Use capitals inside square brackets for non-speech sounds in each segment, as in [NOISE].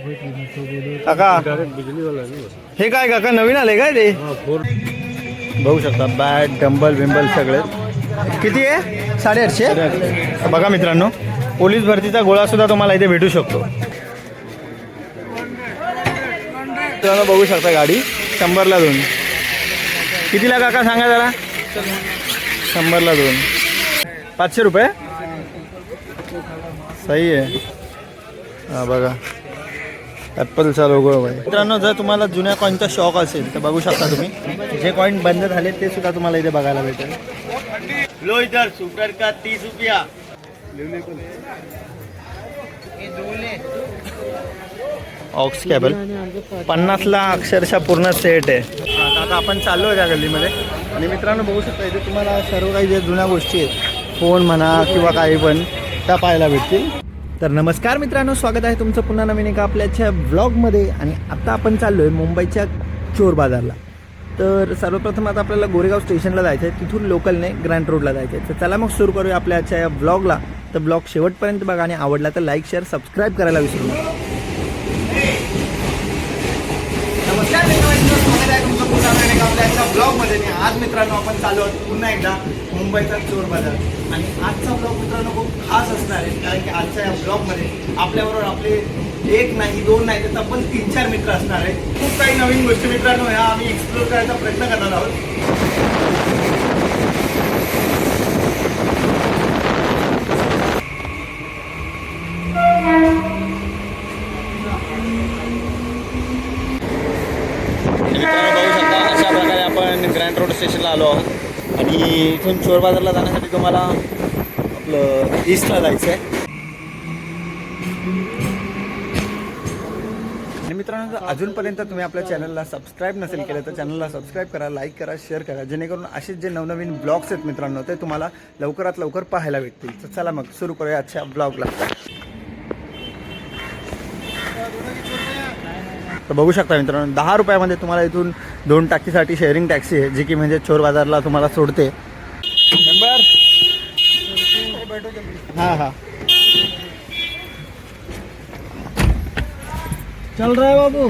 काका हे काय काका नवीन आले काय ते? बघू शकता बॅट डंबल बिंबल सगळे. किती आहे? साडेआठशे? बघा मित्रांनो पोलीस भरतीचा गोळा सुद्धा तुम्हाला इथे भेटू शकतो. मित्रांनो बघू शकता गाडी शंभरला दोन. कितीला काका सांगा जरा? शंभरला दोन. पाचशे रुपये? सही आहे. हा बघा. ॲपलचा लोगो आहे मित्रांनो जर तुम्हाला जुन्या कॉईनचा शॉक असेल तर बघू शकता तुम्ही. जे कॉईन बंद झाले ते सुद्धा तुम्हाला इथे बघायला भेटेल. लो इधर सुटर का तीस रुपया? ऑक्स कॅबल पन्नासला अक्षरशः पूर्ण सेट आहे. आता आपण चाललो आहे त्या गल्लीमध्ये. आणि मित्रांनो बघू शकता इथे तुम्हाला सर्व काही ज्या जुन्या गोष्टी आहेत फोन म्हणा किंवा काही पण त्या पाहायला भेटतील. तर नमस्कार मित्रांनो स्वागत आहे तुमचं पुन्हा नवीन एका आपल्याच्या ब्लॉगमध्ये आणि आत्ता आपण चाललो आहे मुंबईच्या चोर बाजारला. तर सर्वप्रथम आता आपल्याला गोरेगाव स्टेशनला जायचं आहे. तिथून लोकलने ग्रँड रोडला जायचं आहे. तर चला मग सुरू करूया आपल्याच्या या ब्लॉगला तर ब्लॉग शेवटपर्यंत बघा आणि आवडला तर लाईक शेअर सबस्क्राईब करायला विसरू नका नमस्कार मित्रांनो स्वागत आहे तुमचं पुन्हा नवीन एका आपल्या आजच्या ब्लॉगमध्ये आणि आज मित्रांनो आपण चालू आहोत पुन्हा एकदा मुंबईचा चोर बाजार आणि आजचा ब्लॉग मित्रांनो खूप खास असणार आहे कारण की आजच्या या ब्लॉगमध्ये आपल्याबरोबर आपले एक नाही दोन नाही तर आपण तीन चार मित्र असणार आहे खूप काही नवीन गोष्टी मित्रांनो ह्या आम्ही एक्सप्लोर करायचा प्रयत्न करणार आहोत मित्रांनो बघू शकता अशा प्रकारे आपण ग्रँड रोड स्टेशनला आलो आहोत. आणि इथून चोर बाजारला जाण्यासाठी तुम्हाला आपलं ईस्टला जायचं आहे आणि मित्रांनो जर अजूनपर्यंत तुम्ही आपल्या चॅनलला सबस्क्राईब नसेल केलं तर चॅनलला सबस्क्राईब करा लाईक करा शेअर करा. जेणेकरून असेच जे नवनवीन ब्लॉग्स आहेत मित्रांनो ते तुम्हाला लवकरात लवकर पाहायला भेटतील. तर चला मग सुरू करूया आजच्या ब्लॉगला तर बघू शकता मित्रांनो दहा रुपयामध्ये तुम्हाला इथून दोन टाकीसाठी शेअरिंग टॅक्सी आहे जी की म्हणजे चोर बाजारला तुम्हाला सोडते. मेंबर हां हां. चल रहा है बाबू.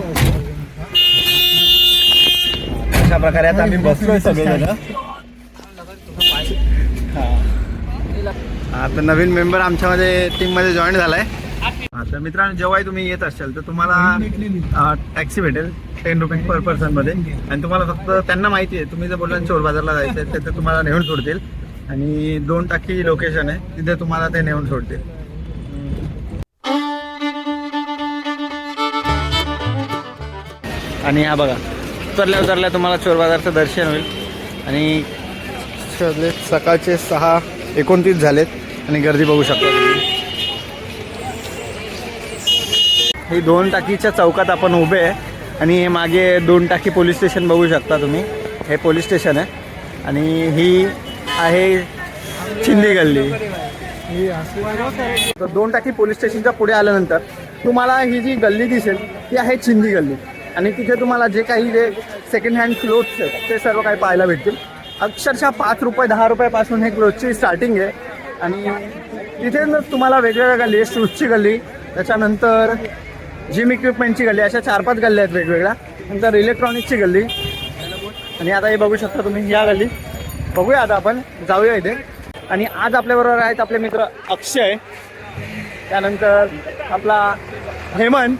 अशा प्रकारे आता आम्ही बसलोय सगळेजण. आता नवीन मेंबर आमच्यामध्ये टीममध्ये जॉईन झालाय. आता मित्रांनो जेव्हाही तुम्ही येत असाल तर तुम्हाला टॅक्सी भेटेल टेन रुपीज पर पर्सनमध्ये. आणि तुम्हाला फक्त त्यांना माहिती आहे तुम्ही जर बोलला चोर बाजारला जायचं आहे तर ते तुम्हाला नेऊन सोडतील. आणि दोन टाकी लोकेशन आहे तिथे तुम्हाला ते नेऊन सोडतील. आणि हा बघा उतरल्या उतरल्या तुम्हाला चोर बाजारचं दर्शन होईल. आणि सकाळचे सहा एकोणतीस झालेत आणि गर्दी बघू शकता तुम्ही. ही दोन टाकीच्या चौकात आपण उभे आहे. आणि हे मागे दोन टाकी पोलीस स्टेशन बघू शकता तुम्ही. हे पोलीस स्टेशन आहे. आणि ही आहे चिंदी गल्ली. तर दोन टाकी पोलीस स्टेशनच्या पुढे आल्यानंतर तुम्हाला ही जी गल्ली दिसेल ती आहे चिंदी गल्ली. आणि तिथे तुम्हाला जे काही जे सेकंड हँड क्लोथ्स आहेत ते सर्व काही पाहायला भेटतील. अक्षरशः पाच रुपये दहा रुपयापासून हे क्लोथची स्टार्टिंग आहे. आणि तिथे जर तुम्हाला वेगवेगळ्या गल्ली आहे शूजची गल्ली त्याच्यानंतर जिम इक्विपमेंटची गल्ली अशा चार पाच गल्ल्या आहेत वेगवेगळ्या. नंतर इलेक्ट्रॉनिक्सची गल्ली. आणि आता हे बघू शकता तुम्ही या गल्ली. बघूया आता आपण जाऊया इथे. आणि आज आपल्याबरोबर आहेत आपले मित्र अक्षय. त्यानंतर आपला हेमंत.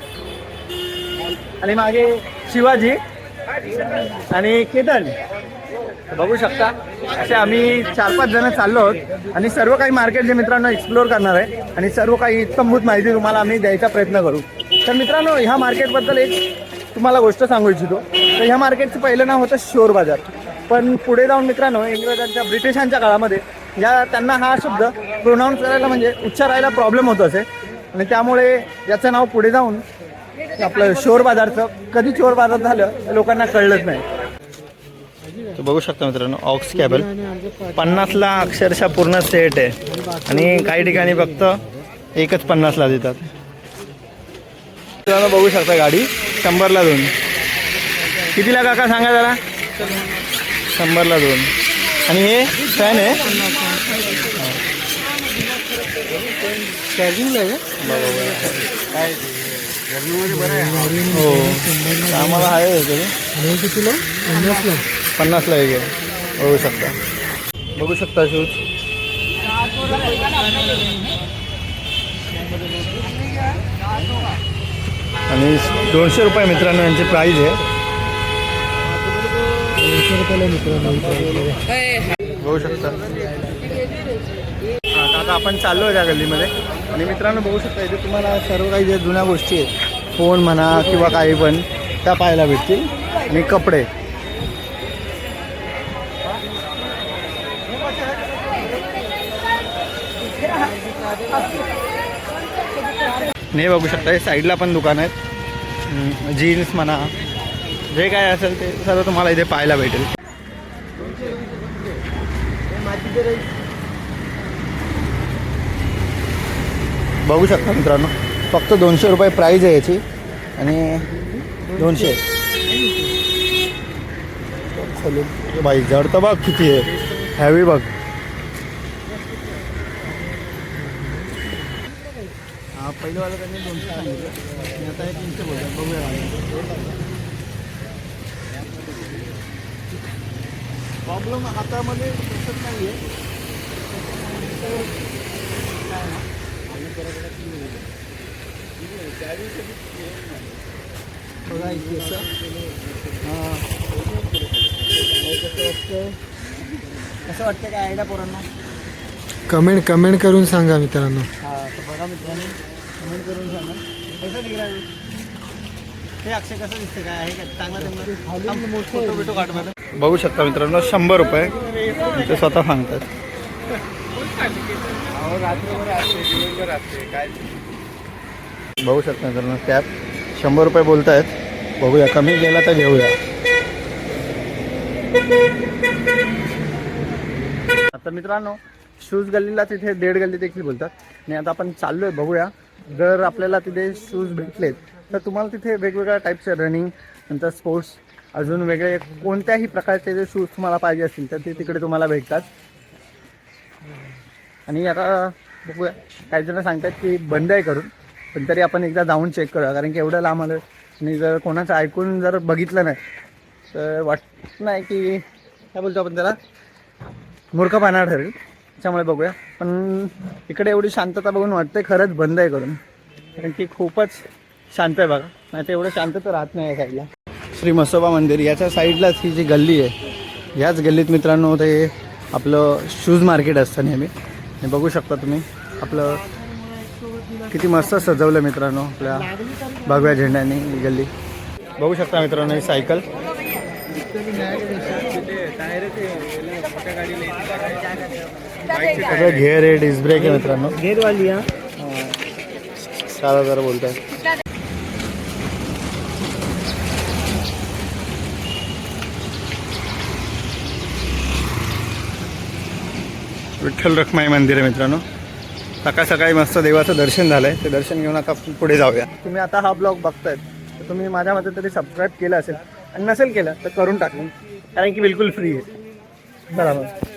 आणि मागे शिवाजी. आणि केतन. बघू शकता. असे आम्ही चार पाच जण चाललो आहोत. आणि सर्व काही मार्केट जे मित्रांनो एक्सप्लोअर करणार आहे. आणि सर्व काही इतकंभूत माहिती तुम्हाला आम्ही द्यायचा प्रयत्न करू. तर मित्रांनो ह्या मार्केटबद्दल एक तुम्हाला गोष्ट सांगू इच्छितो. तर ह्या मार्केटचं पहिलं नाव होतं शोर बाजार. पण पुढे जाऊन मित्रांनो इंग्रजांच्या ब्रिटिशांच्या काळामध्ये या त्यांना हा शब्द प्रोनाऊन्स करायला म्हणजे उच्चारायला प्रॉब्लेम होत असे. आणि त्यामुळे याचं नाव पुढे जाऊन आपलं शोर बाजारचं कधी चोर बाजार झालं लोकांना कळलंच नाही. तर बघू शकता मित्रांनो ऑक्स कॅबल. पन्नासला अक्षरशः पूर्ण सेट आहे. आणि काही ठिकाणी फक्त एकच पन्नासला देतात. मित्रांनो बघू शकता गाडी. शंभरला दोन. कितीला काका? सांगा जरा. शंभरला दोन. आणि हे फॅन आहे. चार्जिंग आहे काय हो. आम्हाला आहे तरी कितीला? पन्नासला. पन्नासला आहे. बघू शकता. बघू शकता शूज़. आणि दोनशे रुपये मित्रांनो यांची प्राईज आहे. दोनशे रुपयाला मित्रांनो बघू शकता. आता आता आपण चाललो आहे त्या गल्लीमध्ये. आणि मित्रांनो बघू शकता इथे तुम्हाला सर्व काही जे जुन्या गोष्टी आहेत फोन म्हणा किंवा काही पण त्या पाहायला भेटतील. आणि कपडे. नाही बघू शकता हे साईडला पण दुकान आहेत. जीन्स म्हणा जे काय असेल ते सर्व तुम्हाला इथे पाहायला भेटेल. बघू शकता मित्रांनो फक्त दोनशे रुपये प्राईज आहे याची. आणि दोनशे. खोलून बाई जड तर बघ किती आहे. हॅवी बघ. हा त्यांनी दोनशे सांगितलं. आणि आता हे तीनशे बोलतात बघूया प्रॉब्लेम हातामध्ये दिसत नाही आहे बघा इथे असं. हां. कसं. वाटतं कसं वाटतं काय आयडिया पोरांना? कमेंट कमेंट करून सांगा मित्रांनो हा तर बघा मित्रांनो कमेंट करून सांगा कसं निघाला हे अक्षय कसं दिसतं काय आहे? का चांगला फोटो बिटो काढ बघू शकता मित्रांनो शंभर रुपये. ते स्वतः सांगतात. बघू शकता मित्रांनो कॅब शंभर रुपये बोलत आहेत बघूया कमी गेला तर घेऊया. आता मित्रांनो शूज गल्लीला तिथे देड गल्ली देखील बोलतात. आणि आता आपण चाललोय बघूया. जर आपल्याला तिथे शूज भेटलेत तर तुम्हाला तिथे वेगवेगळ्या टाईपचे रनिंग नंतर स्पोर्ट्स अजून वेगळे कोणत्याही प्रकारचे जे शूज तुम्हाला पाहिजे असतील तर ते तिकडे तुम्हाला भेटतात. आणि आता बघूया काही जण सांगतात की बंद आहे करून पण तरी आपण एकदा जाऊन चेक करूया कारण की एवढं लांब आलं. आणि जर कोणाचं ऐकून जर बघितलं नाही तर वाटत नाही की काय बोलतो आपण त्याला? मूर्खपणा ठरेल. त्याच्यामुळे बघूया. पण इकडे एवढी शांतता बघून वाटते खरंच बंद आहे करून. कारण की खूपच शांत आहे बघा. नाही तर एवढं शांत तर राहत नाही या साईडला. श्री मसोबा मंदिर याच्या साईडलाच ही जी गल्ली आहे याच गल्लीत मित्रांनो ते आपलं शूज मार्केट असतं नेहमी. हे बघू शकता तुम्ही. आपलं किती मस्त सजवलं मित्रांनो आपल्या भगव्या झेंड्याने ही गल्ली. बघू शकता मित्रांनो ही सायकल. सगळं घेर आहे डिस्क ब्रेक आहे मित्रांनो. घेरवाली हा? चार हजार बोलत आहे विठ्ठल रखमाई मंदिर आहे मित्रांनो. सकाळ सकाळी मस्त देवाचं दर्शन झालंय. ते दर्शन घेऊन आता पुढे जाऊया. तुम्ही आता हा ब्लॉग बघतायत. तर तुम्ही माझ्या मते तरी सबस्क्राईब केलं असेल आणि नसेल केलं तर करून टाकून. कारण की बिलकुल फ्री आहे. बरोबर.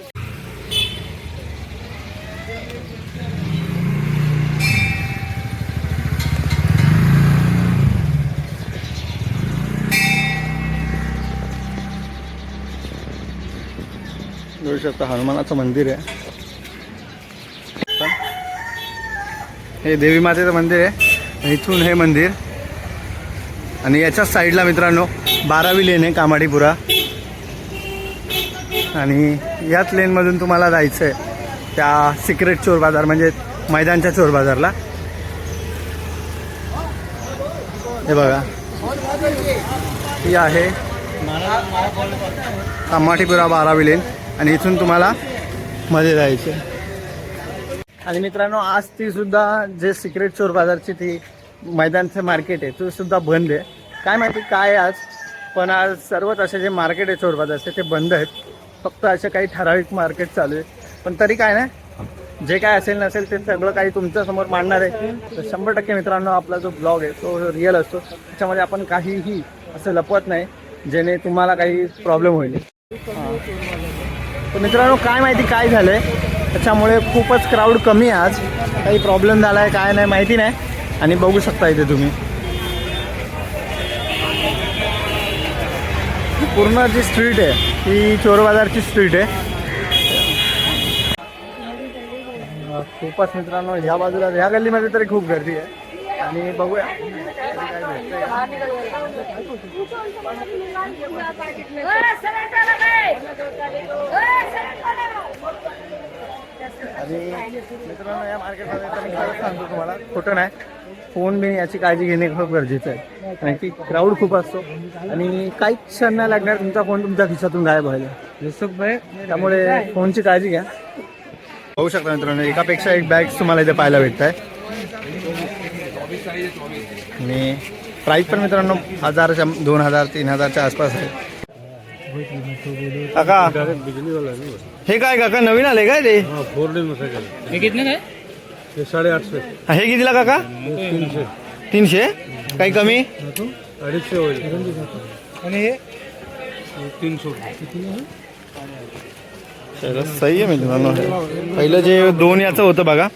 शकता हनुमानाचं मंदिर आहे. हे देवी मातेचं मंदिर आहे. इथून हे मंदिर. आणि याच्याच साईडला मित्रांनो बारावी लेन आहे कामाडीपुरा. आणि याच लेनमधून तुम्हाला जायचं आहे त्या सिक्रेट चोर बाजार म्हणजे मैदानच्या चोर बाजारला. हे बघा. ही आहे कामाठीपुरा बारावी लेन आणि इथून तुम्हाला मध्ये जायचे. आणि मित्रांनो आज ती सुद्धा जे सिक्रेट चोर बाजारची ती मैदानचं मार्केट आहे तो सुद्धा बंद आहे. काय माहिती काय आज पण आज सर्वच असे जे मार्केट आहे चोर बाजारचे ते बंद आहेत. फक्त असे काही ठराविक मार्केट चालू आहे पण तरी काय नाही जे काय असेल नसेल ते सगळं काही तुमच्यासमोर मांडणार आहे. तर शंभर टक्के मित्रांनो आपला जो ब्लॉग आहे तो रिअल असतो. त्याच्यामध्ये आपण काहीही असं लपवत नाही जेणे तुम्हाला काही प्रॉब्लेम होईल. हां. तर मित्रांनो काय माहिती काय झालं आहे त्याच्यामुळे खूपच क्राऊड कमी आहे आज. काही प्रॉब्लेम झाला आहे काय नाही माहिती नाही. आणि बघू शकता इथे तुम्ही. पूर्ण जी स्ट्रीट आहे ती चोर बाजारची स्ट्रीट आहे. खूपच मित्रांनो ह्या बाजूला ह्या गल्लीमध्ये तरी खूप गर्दी आहे. आणि बघूया. आणि मित्रांनो या मार्केटमध्ये तर मी खरंच सांगतो तुम्हाला खोटं नाही. फोन बिन याची काळजी घेणे खूप गरजेचं आहे. कारण की क्राऊड खूप असतो. आणि काही क्षण नाही लागणार तुमचा फोन तुमच्या खिशातून गायब व्हायला. त्यामुळे फोनची काळजी घ्या. होऊ शकता मित्रांनो एकापेक्षा एक बॅग्स तुम्हाला इथे पाहायला भेटत आहे आणि प्राईस पण मित्रांनो हजारच्या दोन हजार तीन हजारच्या आसपास आहे. काका हे काय काका नवीन आले काय ते? हे कितने काय? हे साडेआठशे. कितीला काका? तीनशे. तीनशे? काही कमी? अडीचशे होईल. आणि हे? तीनशे. सही आहे मित्रांनो. पहिलं जे दोन याचं होतं बघा.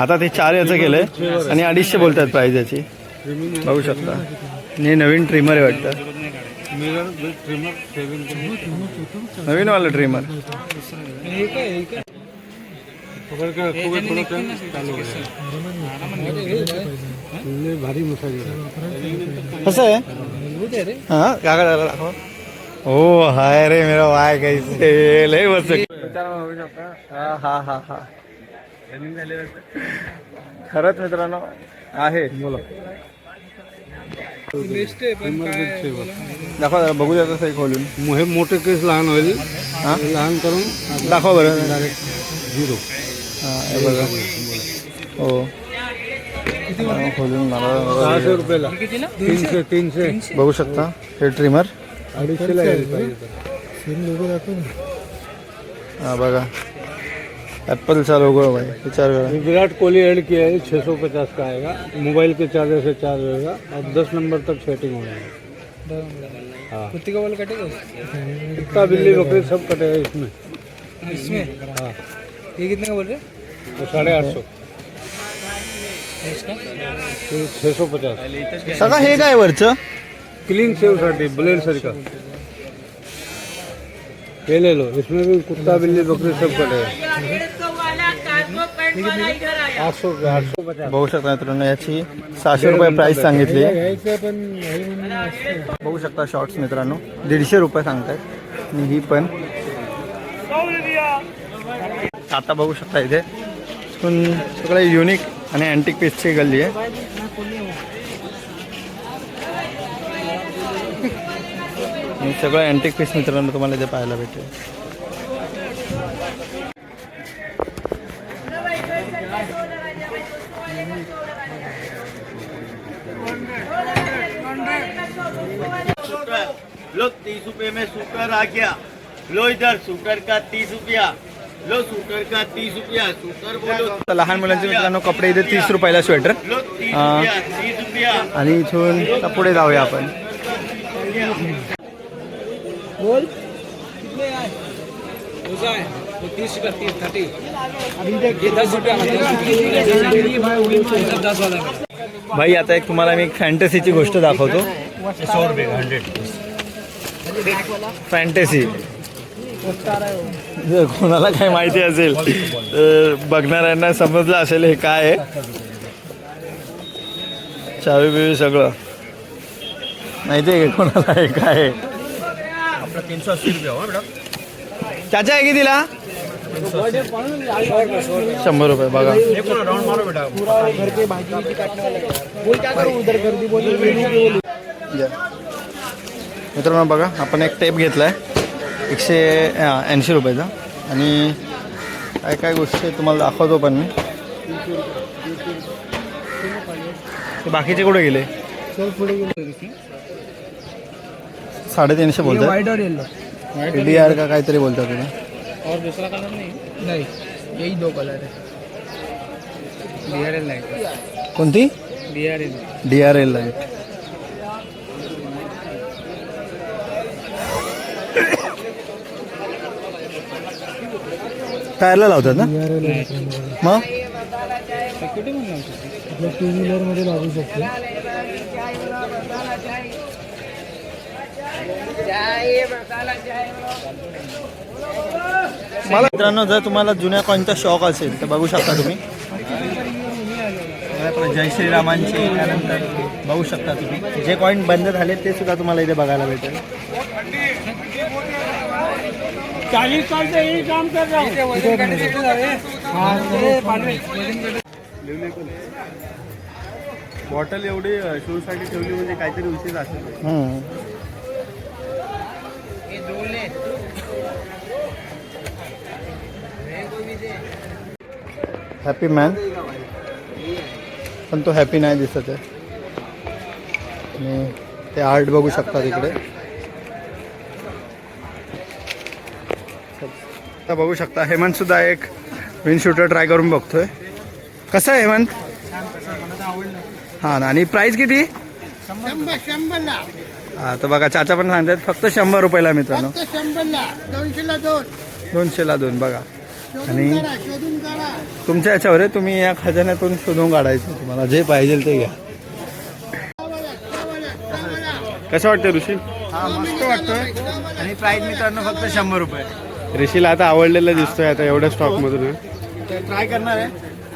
आता ते चार याचं केलंय आणि अडीचशे बोलतात प्राईज याची. बघू शकता. हे नवीन ट्रिमर आहे वाटतं. ट्रिमर नवीन वाला ट्रिमर कसं आहे? हां काका जरा दाखव. हो हाय रे मेरा वाय कैसे? लय बस हा हा हा हा. हा खरंच मित्रांनो आहे. बोला. दाखवा जरा बघू द्या तसं खोलून. हे मोठे केस लहान होईल. हा? लहान करून दाखवा बरं. झिरो हा हे बघा. हो. हा, खोलून मला सहाशे रुपयाला. तीनशे तीनशे. बघू शकता. हे ट्रिमर अडीचशेला यायला पाहिजे. हा बघा. ॲपलचा लोगो भाई विचार करा। विराट कोहली ऐड किया है छः सौ पचास का आएगा। मोबाइल के चार्जर से चार्ज होगा और दस नंबर तक सेटिंग हो जाएगा हाँ। कुत्ते का बॉल कटेगा कुत्ता बिल्ली बकरी सब कटेगा इसमें। इसमें? हाँ। ये कितने का बोल रहे तो साढ़े आठ सौ। छः सौ पचास। सगळं हे काय वरचं? क्लीन सेवसाठी ब्लेड सर ये ले लो इसमें भी कुत्ता बिल्ली बकरी सब कटेगा आठ सौ आठ सौ पचास। बघू शकता मित्रांनो याची सहाशे रुपये प्राइस सांगितली. बघू शकता शॉर्ट्स मित्रांनो. दीडशे रुपये सांगतायत. आणि ही पण आता बघू शकता इथे. पण सगळं युनिक आणि अँटिक पीसची गल्ली आहे. आणि सगळं अँटिक पीस मित्रांनो तुम्हाला इथे पाहायला भेटेल. लो तीस रुपए में सूटर आ गया। लो इधर सूटर का तीस रुपया। लो सूटर का तीस रुपया। सूटर बोलो लहान मुलांचे मित्रांनो कपडे इथे तीस रुपयाला स्वेटर तीस। रुपया रुपया। आणि इथून पुढे जाऊया आपण. बोल. कितने आए? ऐसा है तीस का तीस थर्टी ये दस रुपया दस वाला है। भाई आता एक तुम्हाला मी एक फॅन्टसीची गोष्ट दाखवतो. सौ रुपये हंड्रेड फॅन्टसी जर कोणाला काही माहिती असेल तर बघणाऱ्यांना समजलं असेल हे काय आहे. चावी बिवी सगळं. माहिती आहे का कोणाला हे काय आहे? तीन सौ अस्सी रुपया हुआ बेटा. त्याच्या आहे कितीला? शंभर रुपये बघा. राउंड मारो बेटा. या. मित्रांनो बघा आपण एक टेप घेतला आहे एकशे ऐंशी रुपयाचा. आणि काय काय गोष्टी तुम्हाला दाखवतो पण मी. ते बाकीचे कुठे गेले? साडेतीनशे बोलतात व्हाइट और येलो डी आर का काहीतरी बोलतात तुला और दूसरा कलर नहीं? नहीं. यही दो कलर है डी आर एल लाइट कोणती? D R L D R L light टायरला लावतात ना? मग? टू व्हीलरमध्ये लागू शकतो. मला मित्रांनो जर तुम्हाला जुन्या कॉईनचा शॉक असेल तर बघू शकता तुम्ही. जय श्रीरामांचे त्यानंतर बघू शकता तुम्ही. जे कॉईन बंद झाले ते सुद्धा तुम्हाला इथे बघायला भेटेल. चालीस साल से यही काम कर रहा. हूँ बॉटल एवढी शूसाठी ठेवली म्हणजे काहीतरी उशीर असेल. हॅपी मॅन पण तो हॅपी नाही दिसत आहे. आणि ते आर्ट बघू शकता तिकडे. बघू शकता. हेमंत सुद्धा एक विन शूटर ट्राय करून बघतोय. कसं आहे हेमंत? हां ना. आणि प्राईस किती? हा तर बघा चाचा पण सांगतात फक्त शंभर रुपयाला मित्रांनो. दोनशेला दोन. दोनशेला दोन बघा. आणि- तुमच्या याच्यावर आहे तुम्ही या खजान्यातून शोधून काढायचं. तुम्हाला जे पाहिजे ते घ्या. कसं वाटतं ऋषी? हा मस्त वाटतोय. आणि प्राईस मित्रांनो फक्त शंभर रुपये. ऋषीला आता आवडलेलं दिसतोय आता एवढ्या स्टॉकमधून ट्राय करणार आहे.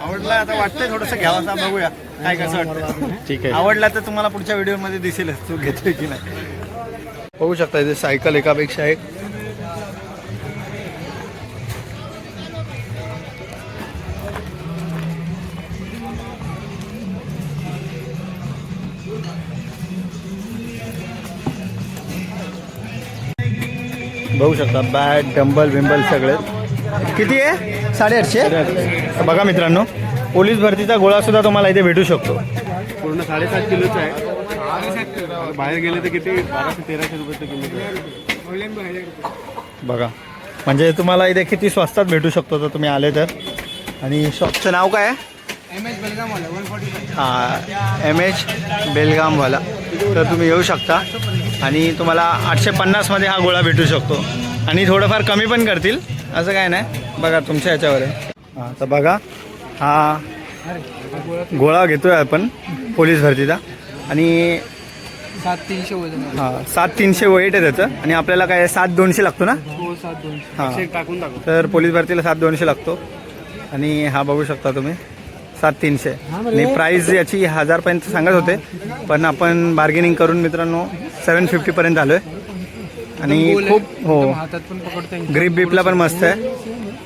आवडला आता वाटतंय थोडंसं घ्यावं असं बघूया काय कसं वाटतं ठीक आहे. आवडला तर तुम्हाला पुढच्या व्हिडिओमध्ये दिसेलच तू घेतोय की नाही. बघू शकता इथे सायकल एकापेक्षा एक बघू शकता बॅट डंबल बिंबल सगळे. किती आहे? साडेआठशे? बघा मित्रांनो पोलीस भरतीचा गोळा सुद्धा तुम्हाला इथे भेटू शकतो. पूर्ण साडेसात किलोचं आहे. बाहेर गेले तर किती? बाराशे तेराशे रुपयाचं किलो बघा. म्हणजे तुम्हाला इथे किती स्वस्तात भेटू शकतो तर तुम्ही आले तर. आणि शॉपचं नाव काय आहे? हा एम एच बेलगामवाला तर तुम्ही येऊ शकता. आणि तुम्हाला आठशे पन्नासमध्ये हा गोळा भेटू शकतो. आणि थोडंफार कमी पण करतील. असं काय नाही. बघा तुमच्या ह्याच्यावर आहे. हां तर बघा हा गोळा घेतोय आपण. पोलीस भरतीचा. आणि सात तीनशे हां सात तीनशे वेट आहे त्याचं. आणि आपल्याला काय सात दोनशे लागतो ना? हो हां. तर पोलीस भरतीला सात दोनशे लागतो. आणि हा बघू शकता तुम्ही. सात तीनशे आणि प्राईस याची हजारपर्यंत सांगत होते. पण आपण बार्गेनिंग करून मित्रांनो सेवन फिफ्टीपर्यंत आलो आहे आणि खूप हो. ग्रीप बिपला पण मस्त आहे.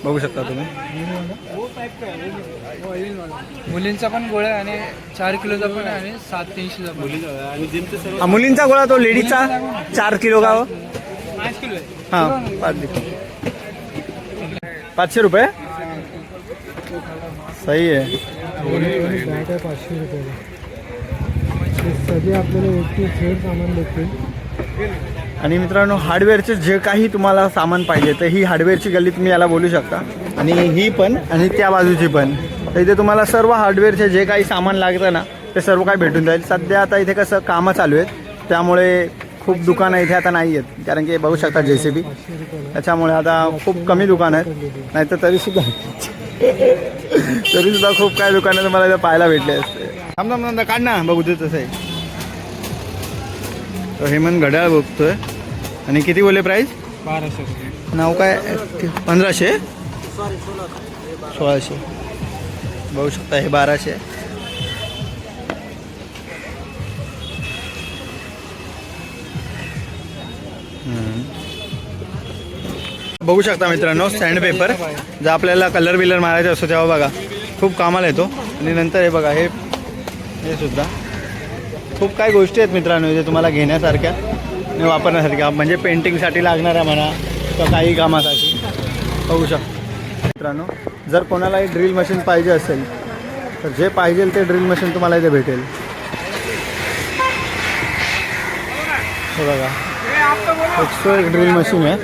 बघू शकता तुम्ही. मुलींचा पण गोळा आणि चार किलोचा पण आहे आणि सात तीनशेचा हा, मुलींचा गोळा तो लेडीजचा. चार किलो का हो? पाच हां पाच पाचशे रुपये? सही आहे. बॅट आहे पाचशे रुपयाला सगळे आपल्याला एकटी झेड सामान भेटतील आणि मित्रांनो हार्डवेअरचे जे काही तुम्हाला सामान पाहिजे तर ही हार्डवेअरची गल्ली तुम्ही याला बोलू शकता. आणि ही पण आणि त्या बाजूची पण. तर इथे तुम्हाला सर्व हार्डवेअरचे जे काही सामान लागतं ना ते सर्व काही भेटून जाईल. सध्या आता इथे कसं कामं चालू आहेत. त्यामुळे खूप दुकानं इथे आता नाही आहेत. कारण की बघू शकता जे सी बी त्याच्यामुळे आता खूप कमी दुकानं आहेत. नाहीतर तरीसुद्धा [LAUGHS] तरीसुद्धा खूप काही दुकानं तुम्हाला इथे पाहायला भेटले असते. थांब थांब थांब काढ ना बघू दे तसं आहे. तर हेमंत घड्याळ बघतोय. आणि किती बोलले प्राईस बाराशे नाव काय? पंधराशे? सोळाशे. बघू शकता हे बाराशे. बघू शकता मित्रांनो सँड पेपर जर आपल्याला कलर बिलर मारायचा असतो तेव्हा बघा. खूप कामाला येतो. आणि नंतर हे बघा हे हे सुद्धा. खूप काही गोष्टी आहेत मित्रांनो जे तुम्हाला घेण्यासारख्या आणि वापरण्यासारख्या. म्हणजे पेंटिंगसाठी लागणाऱ्या म्हणा किंवा काही कामासाठी. बघू शकता. मित्रांनो जर कोणालाही ड्रिल मशीन पाहिजे असेल तर जे पाहिजे ते ड्रिल मशीन तुम्हाला इथे भेटेल. बघा. एक ड्रिल मशीन आहे.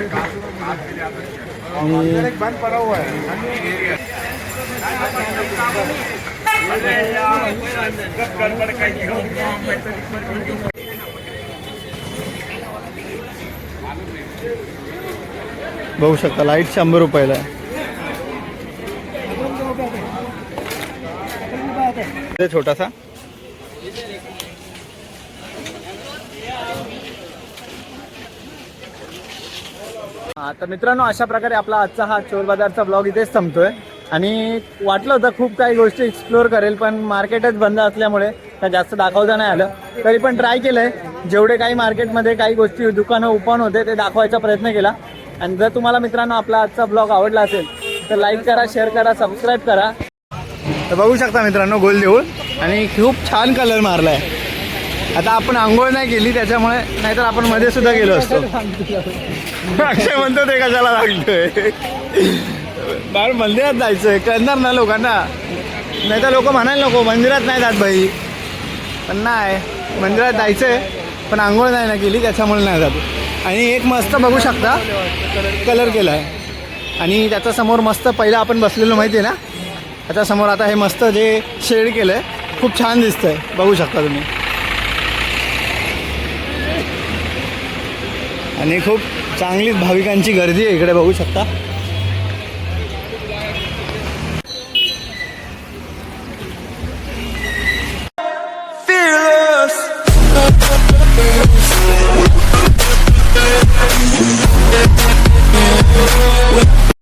बघू शकता लाइट शंभर रुपयाला आहे. ते छोटासा. हा तर मित्रांनो अशा प्रकारे आपला आजचा हा चोर बाजारचा ब्लॉग इथेच संपतोय. आणि वाटलं होतं खूप काही गोष्टी एक्सप्लोअर करेल पण मार्केटच बंद असल्यामुळे त्या जास्त दाखवता नाही आलं. तरी पण ट्राय केलंय. जेवढे काही मार्केटमध्ये काही गोष्टी दुकानं ओपन होते ते दाखवायचा प्रयत्न केला. आणि जर तुम्हाला मित्रांनो आपला आजचा ब्लॉग आवडला असेल तर लाईक करा शेअर करा सबस्क्राईब करा. तर बघू शकता मित्रांनो गोल देऊळ. आणि खूप छान कलर मारलाय. आता आपण आंघोळ नाही केली त्याच्यामुळे नाहीतर आपण मध्ये सुद्धा गेलो असतो. अक्षय म्हणतो ते कशाला लागतोय? बाहेर मंदिरात जायचंय करणार ना लोकांना. नाही तर लोक म्हणायला नको मंदिरात नाही जात बाई. पण नाही मंदिरात जायचंय पण आंघोळ नाही ना केली त्याच्यामुळे नाही जात. आणि एक मस्त बघू शकता कलर केला आहे आणि त्याच्यासमोर मस्त पहिला आपण बसलेलो माहिती आहे ना त्याच्यासमोर आता हे मस्त जे शेड केलं आहे खूप छान दिसतंय. बघू शकता तुम्ही. आणि खूप चांगलीच भाविकांची गर्दी आहे इकडे बघू शकता.